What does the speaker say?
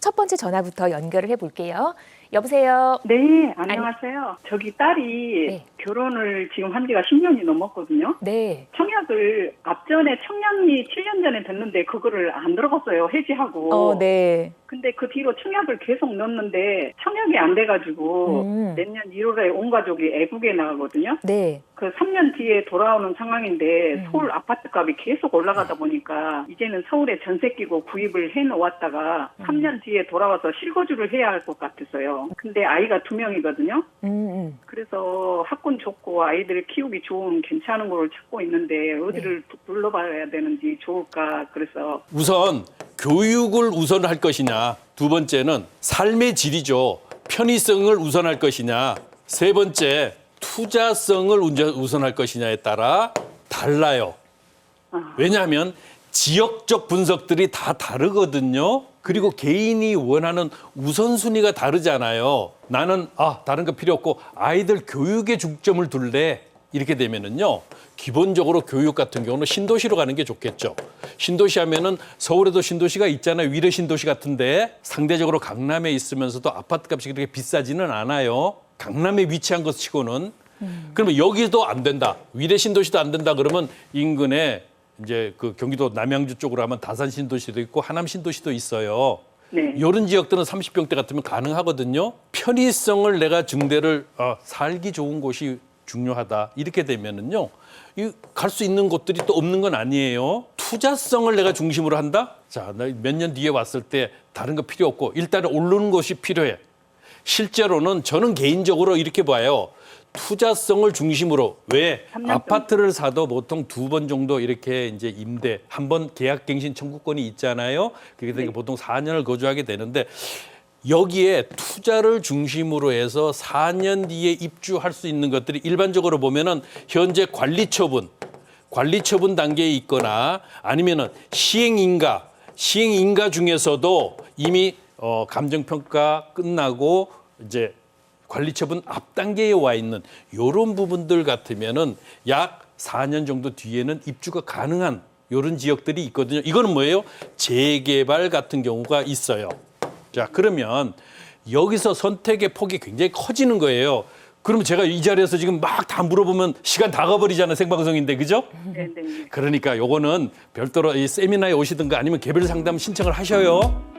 첫 번째 전화부터 연결을 해볼게요. 여보세요. 네, 안녕하세요. 저기 딸이 네. 결혼을 지금 한 지가 10년이 넘었거든요. 네. 청약을 앞전에 청약이 7년 전에 됐는데 그거를 안 들어갔어요. 해지하고. 어, 네. 근데 그 뒤로 청약을 계속 넣었는데 청약이 안 돼가지고 음. 내년 1월에 온 가족이 애국에 나가거든요. 네. 그 3년 뒤에 돌아오는 상황인데 음. 서울 아파트 값이 계속 올라가다 보니까 이제는 서울에 전세 끼고 구입을 해 놓았다가 음. 3년 뒤에 돌아와서 실거주를 해야 할 것 같아서요. 근데 아이가 두 명이거든요. 음, 음. 그래서 학군 좋고 아이들 키우기 좋은 괜찮은 거를 찾고 있는데 어디를 네. 둘러봐야 되는지 좋을까 그래서 우선 교육을 우선할 것이냐. 두 번째는 삶의 질이죠. 편의성을 우선할 것이냐. 세 번째 투자성을 운전- 우선할 것이냐에 따라 달라요. 아. 왜냐하면 지역적 분석들이 다 다르거든요. 그리고 개인이 원하는 우선순위가 다르잖아요. 나는 아 다른 거 필요 없고 아이들 교육에 중점을 둘래 이렇게 되면은요. 기본적으로 교육 같은 경우는 신도시로 가는 게 좋겠죠. 신도시 하면은 서울에도 신도시가 있잖아요. 위례 신도시 같은데 상대적으로 강남에 있으면서도 아파트 값이 그렇게 비싸지는 않아요. 강남에 위치한 것 치고는 그러면 여기도 안 된다. 위례 신도시도 안 된다 그러면 인근에 이제 그 경기도 남양주 쪽으로 하면 다산 신도시도 있고 하남 신도시도 있어요. 네. 이런 지역들은 30평대 같으면 가능하거든요. 편의성을 내가 증대를 어, 살기 좋은 곳이 중요하다. 이렇게 되면은요. 갈 수 있는 곳들이 또 없는 건 아니에요. 투자성을 내가 중심으로 한다? 자, 몇년 뒤에 왔을 때 다른 거 필요 없고 일단은 오르는 것이 필요해. 실제로는 저는 개인적으로 이렇게 봐요. 투자성을 중심으로 왜 아파트를 사도 보통 두 번 정도 이렇게 이제 임대 한 번 계약갱신 청구권이 있잖아요. 그게 되니까 보통 4년을 거주하게 되는데 여기에 투자를 중심으로 해서 4년 뒤에 입주할 수 있는 것들이 일반적으로 보면은 현재 관리 처분, 관리 처분 단계에 있거나 아니면은 시행 인가, 시행 인가 중에서도 이미 어 감정 평가 끝나고 이제 관리 처분 앞 단계에 와 있는 요런 부분들 같으면은 약 4년 정도 뒤에는 입주가 가능한 요런 지역들이 있거든요. 이거는 뭐예요? 재개발 같은 경우가 있어요. 자, 그러면 여기서 선택의 폭이 굉장히 커지는 거예요. 그러면 제가 이 자리에서 지금 막 다 물어보면 시간 다 가버리잖아요. 생방송인데, 그죠? 네, 네. 그러니까 요거는 별도로 이 세미나에 오시든가 아니면 개별 상담 신청을 하셔요.